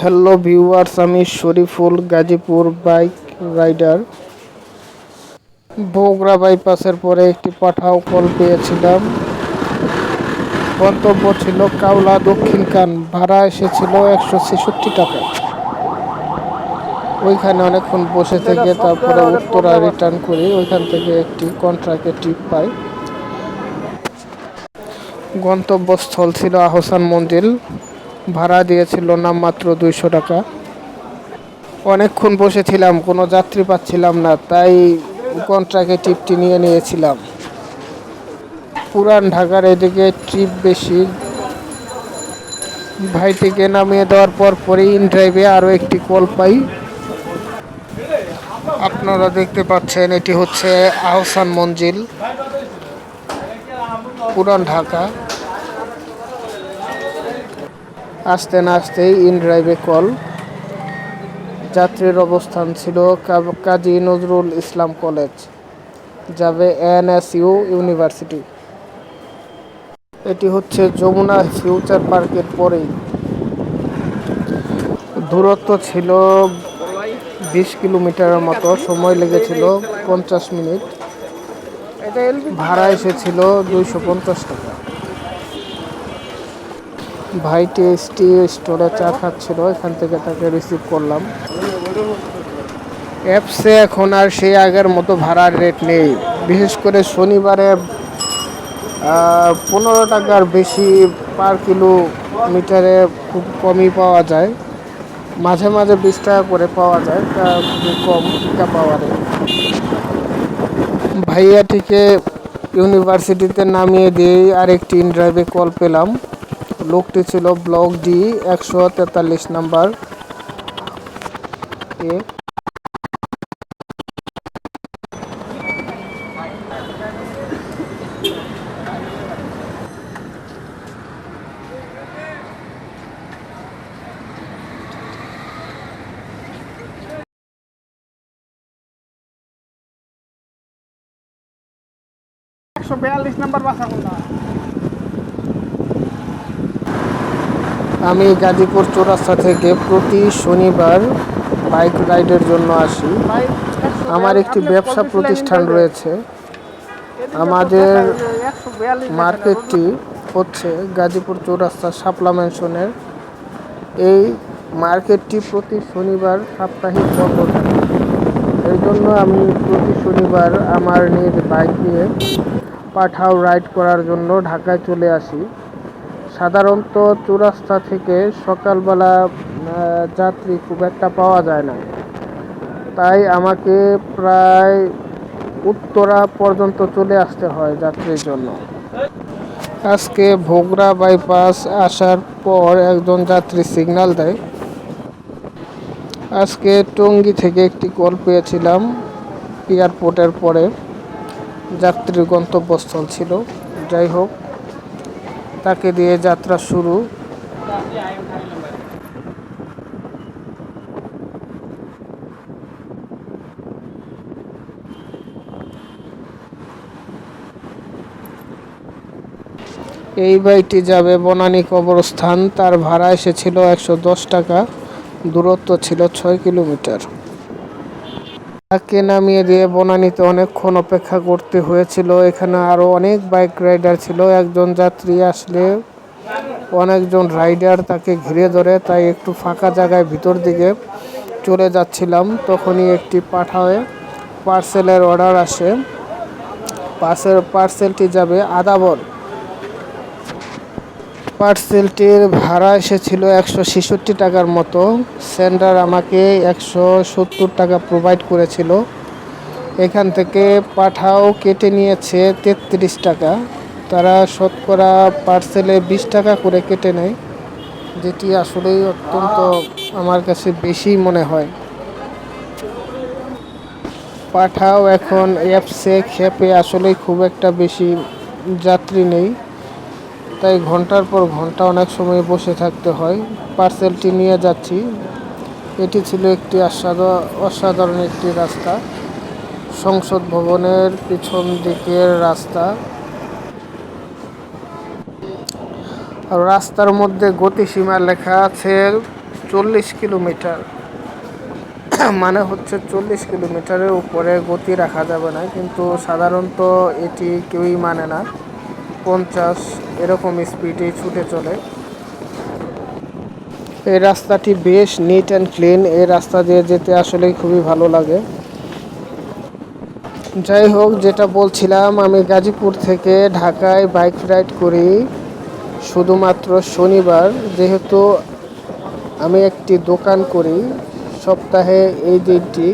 Hello viewers আমি Shariful Gazipur bike rider Bogura বাইপাসের পরে একটি পাঠাও কল পেয়েছিলাম। গন্তব্য ছিল কাউলা দক্ষিণ কান। ভাড়া এসেছিল একশো ছেষট্টি টাকা। ওইখানে অনেকক্ষণ বসে থেকে তারপরে উত্তরা রিটার্ন করি ওইখান থেকে একটি কন্ট্রাক্টে ট্রিপ পাই। গন্তব্যস্থল ছিল আহসান মঞ্জিল ভাড়া দিয়েছিল নাম মাত্র দুইশো টাকা। অনেকক্ষণ বসেছিলাম, কোনো যাত্রী পাচ্ছিলাম না, তাই কন্ট্রাক্টে ট্রিপটি নিয়ে নিয়েছিলাম। পুরান ঢাকার এদিকে ট্রিপ বেশি। ভাইটিকে নামিয়ে দেওয়ার পর পরে ইন ড্রাইভে আরও একটি কল পাই। আপনারা দেখতে পাচ্ছেন, এটি হচ্ছে আহসান মঞ্জিল, পুরান ঢাকা। আসতে না আসতেই ইন ড্রাইভে কল। যাত্রীর অবস্থান ছিল কাজী নজরুল ইসলাম কলেজ, যাবে এনএসইউ ইউনিভার্সিটি। এটি হচ্ছে যমুনা ফিউচার পার্কের পরেই। দূরত্ব ছিল বিশ কিলোমিটারের মতো, সময় লেগেছিল পঞ্চাশ মিনিট। ভাড়া এসেছিল দুইশো পঞ্চাশ টাকা। ভাইটি এসটি স্টোরে চা খাচ্ছিল, এখান থেকে তাকে রিসিভ করলাম। অ্যাপসে এখন আর সেই আগের মতো ভাড়ার রেট নেই। বিশেষ করে শনিবারে পনেরো টাকার বেশি পার কিলোমিটারে খুব কমই পাওয়া যায়। মাঝে মাঝে বিশ টাকা করে পাওয়া যায়, তা খুবই কম টিকা পাওয়ারে ভাইয়াটিকে ইউনিভার্সিটিতে নামিয়ে দিয়েই আরেকটি ইন ড্রাইভে কল পেলাম। লোকটি ছিল ব্লক ডি একশো তেতাল্লিশ নাম্বার এ। একশো বিয়াল্লিশ নাম্বার বাসা আমি গাজীপুর চৌরাস্তা থেকে প্রতি শনিবার বাইক রাইডের জন্য আসি। আমার একটি ব্যবসা প্রতিষ্ঠান রয়েছে। আমাদের মার্কেটটি হচ্ছে গাজীপুর চৌরাস্তা শাপলা ম্যানশনের এই মার্কেটটি প্রতি শনিবার সাপ্তাহিক বন্ধ এই জন্য আমি প্রতি শনিবার আমার নিজ বাইক নিয়ে পাঠাও রাইড করার জন্য ঢাকায় চলে আসি। সাধারণত চৌরাস্তা থেকে সকালবেলা যাত্রী খুব একটা পাওয়া যায় না। তাই আমাকে প্রায় উত্তরা পর্যন্ত চলে আসতে হয় যাত্রীর জন্য। আজকে ভোগড়া বাইপাস আসার পর একজন যাত্রী সিগন্যাল দেয়। আজকে টঙ্গী থেকে একটি কল পেয়েছিলাম এয়ারপোর্টের পরে। যাত্রীর গন্তব্যস্থল ছিল। যাই হোক তাকে দিয়ে যাত্রা শুরু। এই বাইটি যাবে বনানী কবরস্থান। তার ভাড়া এসেছিল একশো দশ টাকা। দূরত্ব ছিল ছয় কিলোমিটার। তাকে নামিয়ে দিয়ে বনানীতে অনেকক্ষণ অপেক্ষা করতে হয়েছিল। এখানে আরও অনেক বাইক রাইডার ছিল। একজন যাত্রী আসলে অনেকজন রাইডার তাকে ঘিরে ধরে, তাই একটু ফাঁকা জায়গায় ভিতর দিকে চলে যাচ্ছিলাম। তখনই একটি পাঠায় পার্সেলের অর্ডার আসে। পার্সেল, পার্সেলটি যাবে আদাবর পার্সেলটির ভাড়া এসেছিল একশো ছেষট্টি টাকার মতো। সেন্ডার আমাকে একশো সত্তর টাকা প্রোভাইড করেছিল। এখান থেকে পাঠাও কেটে নিয়েছে তেত্রিশ টাকা। তারা শতকরা পার্সেলে বিশ টাকা করে কেটে নেয়, যেটি আসলেই অত্যন্ত আমার কাছে বেশি মনে হয়। পাঠাও এখন অ্যাপসে খেপে আসলেই খুব একটা বেশি যাত্রী নেই। তাই ঘণ্টার পর ঘণ্টা অনেক সময় বসে থাকতে হয়। পার্সেলটি নিয়ে যাচ্ছি। এটি ছিল একটি অসাধারণ একটি রাস্তা। সংসদ ভবনের পিছন দিকের রাস্তা। আর রাস্তার মধ্যে গতিসীমা লেখা আছে চল্লিশ কিলোমিটার। মানে হচ্ছে চল্লিশ কিলোমিটারের উপরে গতি রাখা যাবে না, কিন্তু সাধারণত এটি কেউই মানে না। পঞ্চাশ, এরকম স্পিডে ছুটে চলে। এই রাস্তাটি বেশ নিট অ্যান্ড ক্লিন এই রাস্তা দিয়ে যেতে আসলে খুবই ভালো লাগে। যাই হোক, যেটা বলছিলাম, আমি গাজীপুর থেকে ঢাকায় বাইক রাইড করি শুধুমাত্র শনিবার। যেহেতু আমি একটি দোকান করি সপ্তাহে এই দিনটি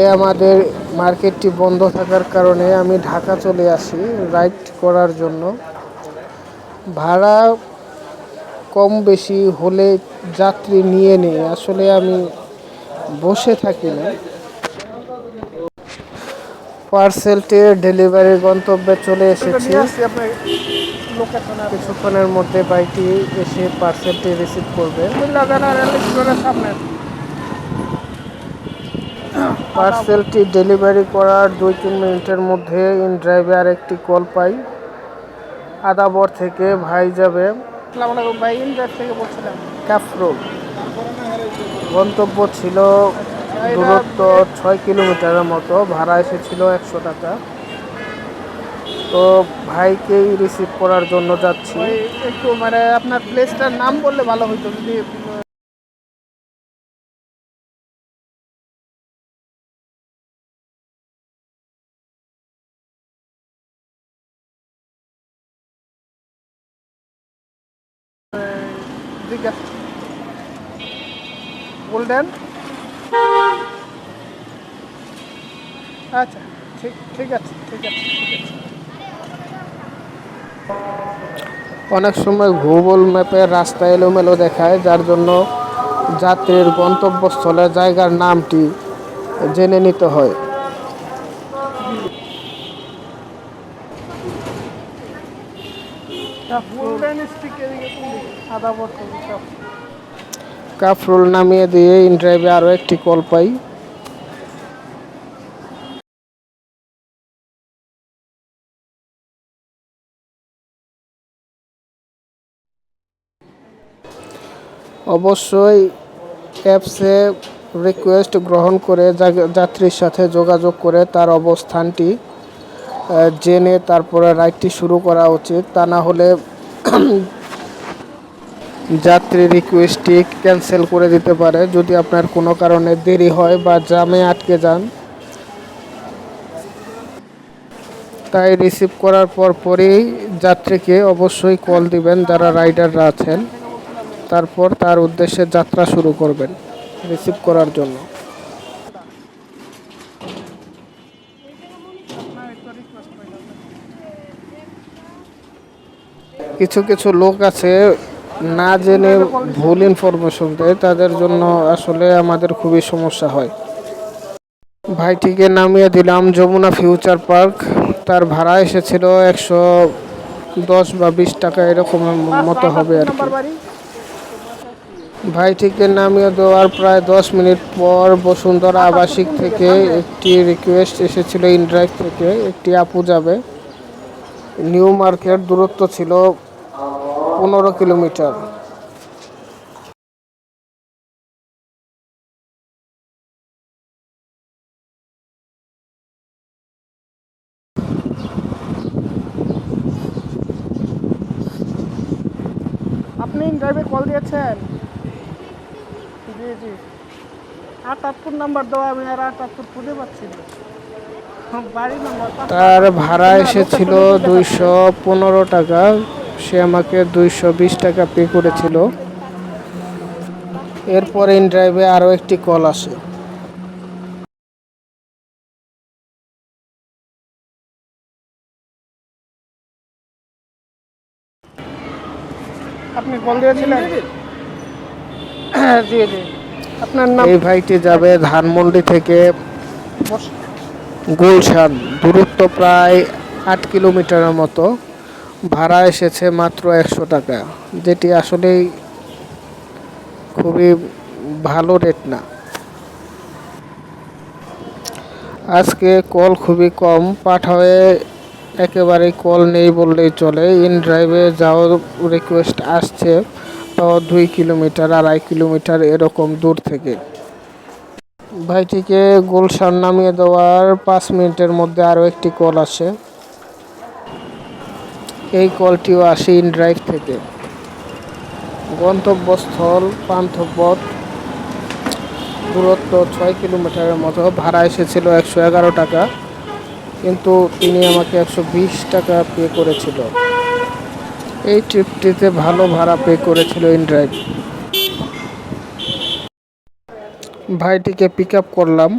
এ আমাদের মার্কেটটি বন্ধ থাকার কারণে আমি ঢাকা চলে আসি রাইড করার জন্য। ভাড়া কম বেশি হলে যাত্রী নিয়ে নেই, আসলে আমি বসে থাকি না। পার্সেলটির ডেলিভারি গন্তব্যে চলে এসেছি। কিছুক্ষণের মধ্যে বাইকটি এসে পার্সেলটি রিসিভ করবে। সামনে। পার্সেলটি ডেলিভারি করার দুই তিন মিনিটের মধ্যে ইন ড্রাইভে আর একটি কল পাই। আদাবর থেকে ভাই যাবে। আসসালামু ভাই ইন্ডিয়ার থেকে বলছিলাম। কাফরুল গন্তব্য ছিল দূরত্ব ছয় কিলোমিটারের মতো ভাড়া এসেছিল একশো টাকা। তো ভাইকেই রিসিভ করার জন্য যাচ্ছি। একটু মানে আপনার প্লেসটার নাম বললে ভালো হতো যদি আচ্ছা ঠিক ঠিক আছে ঠিক আছে অনেক সময় গুগল ম্যাপে রাস্তা এলোমেলো দেখায়, যার জন্য যাত্রীর গন্তব্যস্থলে জায়গার নামটি জেনে নিতে হয়। গোল্ডেন কাফরুল নামিয়ে দিয়ে ইন ড্রাইভে আরও একটি কল পাই। অবশ্যই অ্যাপসে রিকোয়েস্ট গ্রহণ করে যাত্রীর সাথে যোগাযোগ করে তার অবস্থানটি জেনে তারপরে রাইডটি শুরু করা উচিত। তা না হলে যাত্রী রিকোয়েস্টটি ক্যান্সেল করে দিতে পারে যদি আপনার কোনো কারণে দেরি হয় বা জামে আটকে যান। তাই রিসিভ করার পর পরেই যাত্রীকে অবশ্যই কল দিবেন যারা রাইডাররা আছেন। তারপর তার উদ্দেশ্যে যাত্রা শুরু করবেন রিসিভ করার জন্য। কিছু কিছু লোক আছে না জেনে ভুল ইনফরমেশন দেয়, তাদের জন্য আসলে আমাদের খুবই সমস্যা হয়। ভাইটিকে নামিয়ে দিলাম যমুনা ফিউচার পার্ক তার ভাড়া এসেছিল একশো দশ বা বিশ টাকা, এরকম মতো হবে আর কি। ভাইটিকে নামিয়ে দেওয়ার প্রায় দশ মিনিট পর বসুন্ধরা আবাসিক থেকে একটি রিকোয়েস্ট এসেছিল, ইনড্রাইভ থেকে। একটি আপু যাবে। নিউ মার্কেট দূরত্ব ছিল পনেরো কিলোমিটার। আপনি ড্রাইভে কল দিয়েছেন? জি জি। আটাত্তর নাম্বার দেওয়া আমি আর আটাত্তর খুঁজে পাচ্ছি না। তার ভাড়া এসেছিল দুইশো পনেরো টাকা। সে আমাকে দুইশো বিশ টাকা পে করেছিল। এরপর ইন ড্রাইভে আরও একটি কল আসে। আপনি কল দিয়েছিলেন? জি জি আপনার নাম? এই ভাইটি যাবে ধানমন্ডি থেকে গুলশান। দূরত্ব প্রায় আট কিলোমিটারের মতো। ভাড়া এসেছে মাত্র একশো টাকা, যেটি আসলেই খুবই ভালো রেট না। আজকে কল খুবই কম পাঠায়ে একেবারেই কল নেই বললেই চলে। ইন ড্রাইভে যাও রিকোয়েস্ট আসছে বা দুই কিলোমিটার, আড়াই কিলোমিটার এরকম দূর থেকে। ভাইটিকে গুলশান নামিয়ে দেওয়ার পাঁচ মিনিটের মধ্যে আরও একটি কল আসে। এই কলটিও আসে ইন ড্রাইভ থেকে। গন্তব্যস্থল, পান্থপথ, দূরত্ব ছয় কিলোমিটারের মতো। ভাড়া এসেছিল একশো এগারো টাকা, কিন্তু তিনি আমাকে একশো বিশ টাকা পে করেছিল। এই ট্রিপটিতে ভালো ভাড়া পে করেছিল ইনড্রাইভ ভাইটিকে পিক আপ করলাম।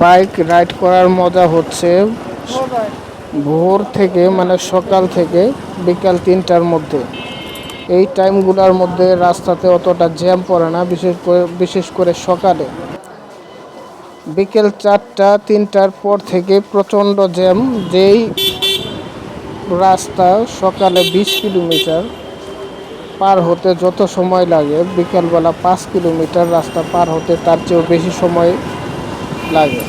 বাইক রাইড করার মজা হচ্ছে। ভোর থেকে মানে সকাল থেকে বিকাল তিনটার মধ্যে। এই টাইমগুলোর মধ্যে রাস্তাতে অতটা জ্যাম পড়ে না, বিশেষ করে বিশেষ করে সকালে। বিকেল চারটা, তিনটার পর থেকে প্রচণ্ড জ্যাম, যেই রাস্তা সকালে বিশ কিলোমিটার পার হতে যত সময় লাগে, বিকালবেলা পাঁচ কিলোমিটার রাস্তা পার হতে তার চেয়েও বেশি সময় লাগে।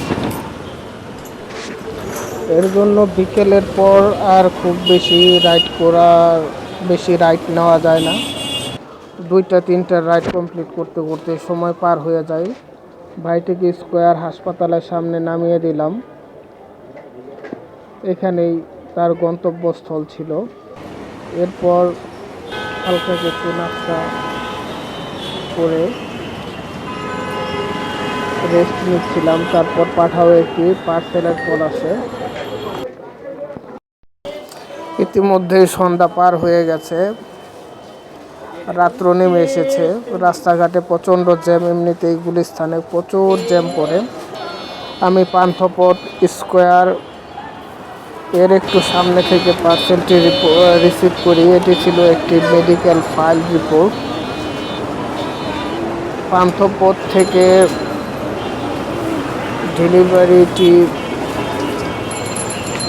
এর জন্য বিকেলের পর আর খুব বেশি রাইড করা, বেশি রাইড নেওয়া যায় না। দুইটা, তিনটা রাইড কমপ্লিট করতে করতে সময় পার হয়ে যায়। ভাইটিকে স্কোয়ার হাসপাতালের সামনে নামিয়ে দিলাম। এখানেই তার গন্তব্যস্থল ছিল। এরপর হালকা কিছু নাস্তা করে রেস্ট নিচ্ছিলাম। তারপর পাঠাও একটি পার্সেলের কল আসে। ইতিমধ্যেই সন্ধ্যা পার হয়ে গেছে। রাত্র নেমে এসেছে। রাস্তাঘাটে প্রচণ্ড জ্যাম এমনিতে এমনিতেই গুলিস্থানে প্রচুর জ্যাম পড়ে। আমি পান্থপথ স্কোয়ার এর একটু সামনে থেকে পার্সেলটি রিসিভ করি। এটি ছিল একটি মেডিকেল ফাইল রিপোর্ট পান্থপথ থেকে ডেলিভারিটি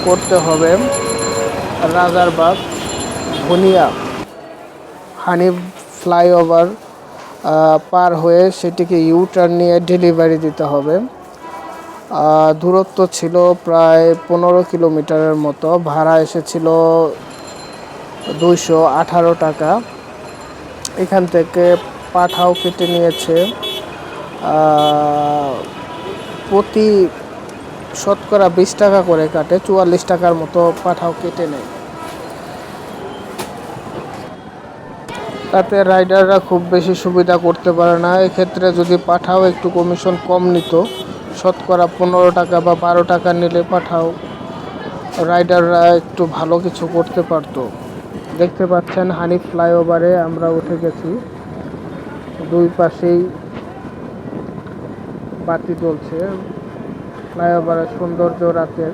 করতে হবে রাজারবাগ ভুনিয়া। হানি ফ্লাইওভার পার হয়ে সেটিকে ইউ টার্ন নিয়ে ডেলিভারি দিতে হবে। দূরত্ব ছিল প্রায় পনেরো কিলোমিটারের মতো। ভাড়া এসেছিল দুইশো আঠারো টাকা। এখান থেকে পাঠাও কেটে নিয়েছে। প্রতি শতকরা বিশ টাকা করে কাটে, চুয়াল্লিশ টাকার মতো পাঠাও কেটে নেয়। তাতে রাইডাররা খুব বেশি সুবিধা করতে পারে না। এক্ষেত্রে যদি পাঠাও একটু কমিশন কম নিত, শতকরা পনেরো টাকা বা বারো টাকা নিলে পাঠাও। রাইডাররা একটু ভালো কিছু করতে পারতো। দেখতে পাচ্ছেন হানি ফ্লাইওভারে আমরা উঠে গেছি। দুই পাশেই বাতি জ্বলছে, ফ্লাইওভারের সৌন্দর্য রাতের।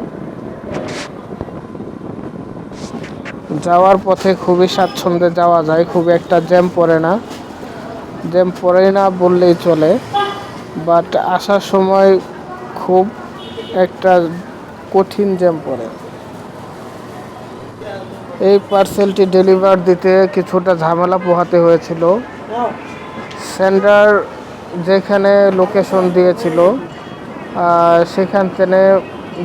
যাওয়ার পথে খুবই স্বাচ্ছন্দ্যে যাওয়া যায়, খুব একটা জ্যাম পড়ে না। জ্যাম পড়ে না বললেই চলে বাট আসার সময় খুব একটা কঠিন জ্যাম পড়ে। এই পার্সেলটি ডেলিভার দিতে কিছুটা ঝামেলা পোহাতে হয়েছিল। সেন্ডার যেখানে লোকেশন দিয়েছিল সেখান থেকে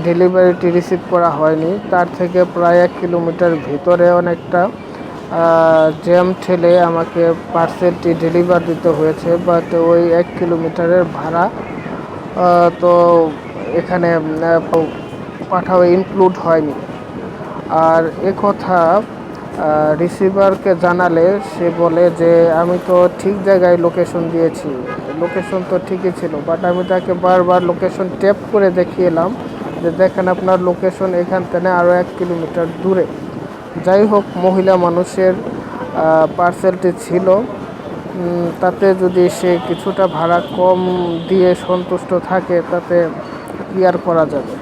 ডেলিভারিটি রিসিভ করা হয়নি। তার থেকে প্রায় এক কিলোমিটার ভিতরে অনেকটা জ্যাম ঠেলে আমাকে পার্সেলটি ডেলিভার দিতে হয়েছে বাট ওই এক কিলোমিটারের ভাড়া তো এখানে পাঠাও ইনক্লুড হয়নি। আর কথা রিসিভারকে জানালে সে বলে যে, আমি তো ঠিক জায়গায় লোকেশন দিয়েছি। লোকেশন তো ঠিকই ছিল বাট আমি তাকে বারবার লোকেশন ট্যাপ করে দেখিয়েলাম যে, দেখেন আপনার লোকেশন এখান থেকে আরও এক কিলোমিটার দূরে। যাই হোক, মহিলা মানুষের পার্সেলটি ছিল। তাতে যদি সে কিছুটা ভাড়া কম দিয়ে সন্তুষ্ট থাকে, তাতে কি আর করা যাবে?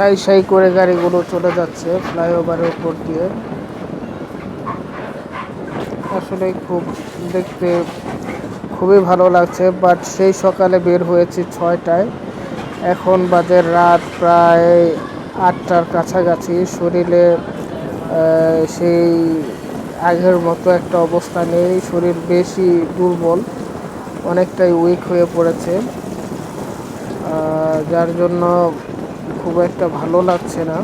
সাই সাই করে গাড়িগুলো চলে যাচ্ছে ফ্লাইওভারের উপর দিয়ে। আসলে খুব দেখতে খুবই ভালো লাগছে বাট সেই সকালে বের হয়েছি ছয়টায়। এখন বাজে রাত প্রায় আটটার কাছাকাছি। শরীরে সেই আগের মতো একটা অবস্থা নেই। শরীর বেশি দুর্বল, অনেকটাই উইক হয়ে পড়েছে। যার জন্য খুব একটা ভালো লাগছে না।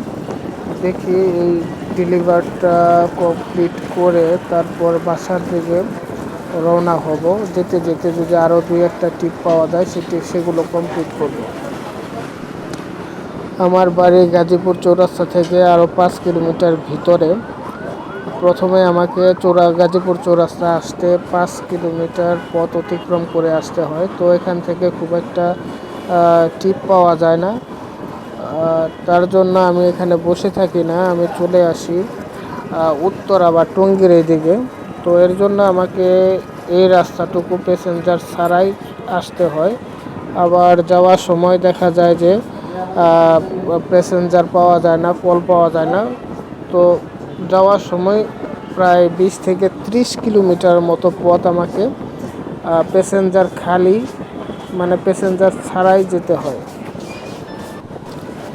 দেখি এই ডেলিভারটা কমপ্লিট করে তারপর বাসার দিকে রওনা হব। যেতে যেতে যদি আরও দুই একটা টিপ পাওয়া যায় সেটি সেগুলো কমপ্লিট করব। আমার বাড়ি গাজীপুর চৌরাস্তা থেকে আরও পাঁচ কিলোমিটার ভিতরে। প্রথমে আমাকে চোরা, গাজীপুর চৌরাস্তা আসতে পাঁচ কিলোমিটার পথ অতিক্রম করে আসতে হয়। তো এখান থেকে খুব একটা টিপ পাওয়া যায় না। তার জন্য আমি এখানে বসে থাকি না, আমি চলে আসি উত্তরা বা টঙ্গীর এইদিকে। তো এর জন্য আমাকে এই রাস্তাটুকু প্যাসেঞ্জার ছাড়াই আসতে হয়। আবার যাওয়ার সময় দেখা যায় যে প্যাসেঞ্জার পাওয়া যায় না কল পাওয়া যায় না। তো যাওয়ার সময় প্রায় বিশ থেকে ত্রিশ কিলোমিটার মতো পথ আমাকে প্যাসেঞ্জার খালি মানে প্যাসেঞ্জার ছাড়াই যেতে হয়।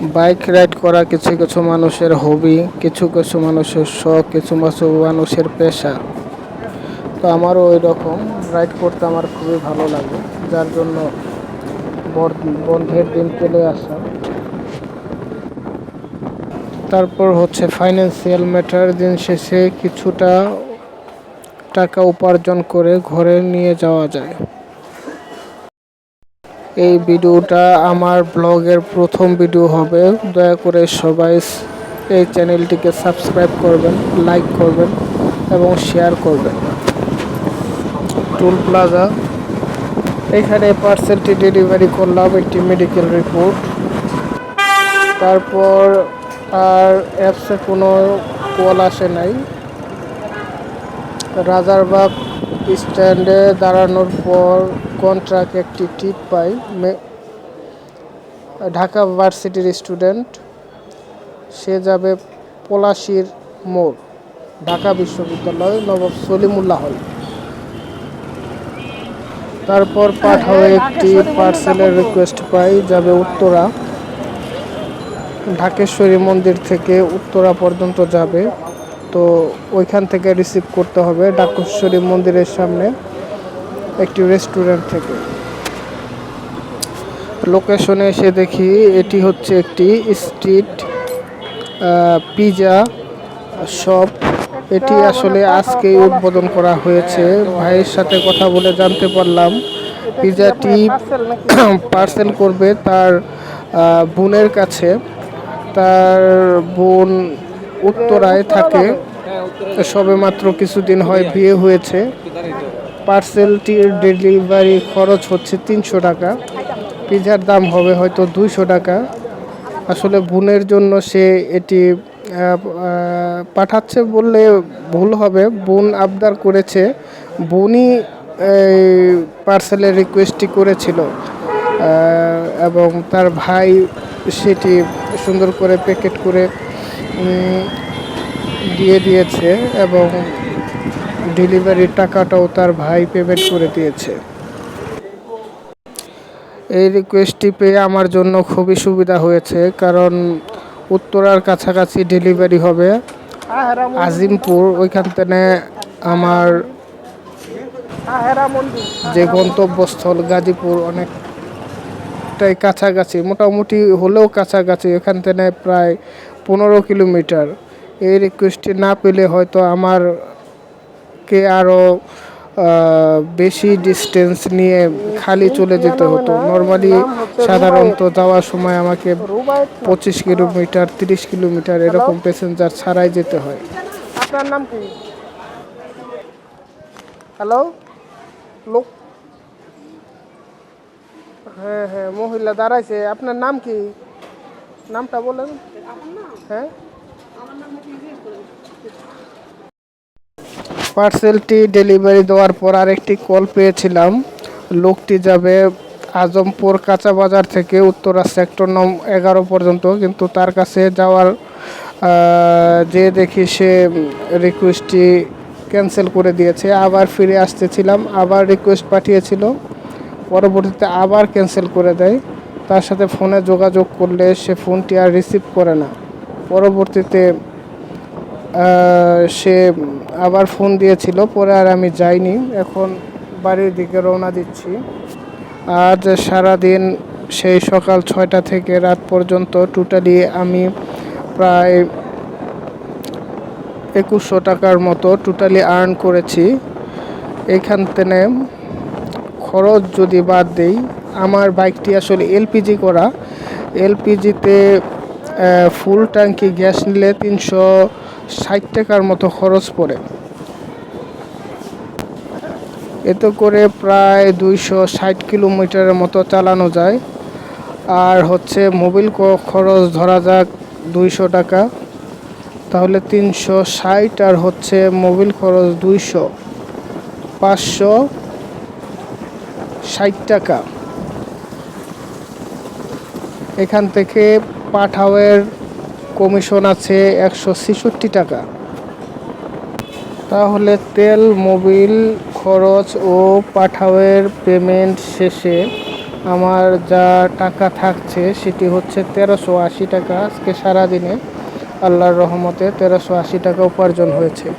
বাইক রাইড করা কিছু কিছু মানুষের হবি কিছু কিছু মানুষের শখ, কিছু কিছু মানুষের পেশা। তো আমারও ওই রকম রাইড করতে আমার খুবই ভালো লাগে। যার জন্য বন্ধের দিন চলে আসা। তারপর হচ্ছে ফাইন্যান্সিয়াল ম্যাটার দিন শেষে কিছুটা টাকা উপার্জন করে ঘরে নিয়ে যাওয়া যায়। এই ভিডিওটা আমার ব্লগের প্রথম ভিডিও হবে। দয়া করে সবাই এই চ্যানেলটিকে সাবস্ক্রাইব করবেন, লাইক করবেন এবং শেয়ার করবেন। Toll plaza. এখানে পার্সেলটি ডেলিভারি করলাম, একটি মেডিকেল রিপোর্ট তারপর আর অ্যাপসে কোনো কল আসে নাই। রাজারবাগ স্ট্যান্ডে দাঁড়ানোর পর কন্ট্রাক্ট একটি টিপ পাই। ঢাকা ভার্সিটির স্টুডেন্ট সে যাবে পলাশির মোড়, ঢাকা বিশ্ববিদ্যালয়, নবাব সলিমুল্লাহ হল। তারপর পাঠাও একটি পার্সেলের রিকোয়েস্ট পাই, যাবে উত্তরা। ঢাকেশ্বরী মন্দির থেকে উত্তরা পর্যন্ত যাবে। তো ওইখান থেকে রিসিভ করতে হবে। ঢাকেশ্বরী মন্দিরের সামনে একটি রেস্টুরেন্ট থেকে। লোকেশনে এসে দেখি এটি হচ্ছে একটি স্ট্রিট পিজা শপ এটি আসলে আজকেই উদ্বোধন করা হয়েছে। ভাইয়ের সাথে কথা বলে জানতে পারলাম পিজাটি পার্সেল করবে তার বোনের কাছে। তার বোন উত্তরায় থাকে। সবে মাত্র কিছুদিন হয় বিয়ে হয়েছে। পার্সেলটির ডেলিভারি খরচ হচ্ছে তিনশো টাকা। পিজার দাম হবে হয়তো দুইশো টাকা। আসলে বোনের জন্য সে এটি পাঠাচ্ছে বললে ভুল হবে। বোন আবদার করেছে। বোনই পার্সেলের রিকোয়েস্টটি করেছিল। এবং তার ভাই সেটি সুন্দর করে প্যাকেট করে দিয়ে দিয়েছে এবং ডেলিভারির টাকাটাও তার ভাই পেমেন্ট করে দিয়েছে। এই রিকোয়েস্টটি পেয়ে আমার জন্য খুবই সুবিধা হয়েছে, কারণ উত্তরার কাছাকাছি ডেলিভারি হবে। আজিমপুর, ওইখান থেকে আমার যে গন্তব্যস্থল গাজীপুর অনেকটাই কাছাকাছি, মোটামুটি হলেও কাছাকাছি এখান থেকে প্রায় পনেরো কিলোমিটার। এই রিকোয়েস্টটি না পেলে হয়তো আমার কে আরও বেশি ডিস্টেন্স নিয়ে খালি চলে যেতে হতো। নর্মালি সাধারণত যাওয়ার সময় আমাকে পঁচিশ কিলোমিটার, তিরিশ কিলোমিটার এরকম প্যাসেঞ্জার ছাড়াই যেতে হয়। আপনার নাম কি? হ্যালো লোক হ্যাঁ হ্যাঁ মহিলা দাঁড়াইছে। আপনার নাম কি? নামটা বলেন। হ্যাঁ? পার্সেলটি ডেলিভারি দেওয়ার পর আরেকটি কল পেয়েছিলাম। লোকটি যাবে আজমপুর কাঁচা বাজার থেকে উত্তরা সেক্টর নম এগারো পর্যন্ত, কিন্তু তার কাছে যাওয়ার যে দেখি সে রিকোয়েস্টটি ক্যান্সেল করে দিয়েছে। আবার ফিরে আসতেছিলাম, আবার রিকোয়েস্ট পাঠিয়েছিল, পরবর্তীতে আবার ক্যান্সেল করে দেয়। তার সাথে ফোনে যোগাযোগ করলে সে ফোনটি আর রিসিভ করে না। পরবর্তীতে সে আবার ফোন দিয়েছিল, পরে আর আমি যাইনি। এখন বাড়ির দিকে রওনা দিচ্ছি। আজ সারাদিন সেই সকাল ছয়টা থেকে রাত পর্যন্ত টোটালি আমি প্রায় একুশশো টাকার মতো টোটালি আর্ন করেছি। এখান থেকে খরচ যদি বাদ দেই, আমার বাইকটি আসলে এলপিজি করা। এলপিজিতে ফুল ট্যাঙ্কি গ্যাস নিলে তিনশো ষাট টাকার মতো খরচ পড়ে। এতে করে প্রায় দুইশো ষাট কিলোমিটারের মতো চালানো যায়। আর হচ্ছে মোবিল খরচ ধরা যাক দুইশো টাকা। তাহলে তিনশো ষাট আর হচ্ছে মোবিল খরচ দুইশো। পাঁচশো ষাট টাকা। এখান থেকে পাঠাওয়ের কমিশন আছে একশো ছেষট্টি টাকা। তাহলে তেল, মোবিল খরচ ও পাঠাওয়ের পেমেন্ট শেষে আমার যা টাকা থাকছে সেটি হচ্ছে তেরোশো আশি টাকা। আজকে সারাদিনে আল্লাহর রহমতে তেরোশো আশি টাকা উপার্জন হয়েছে।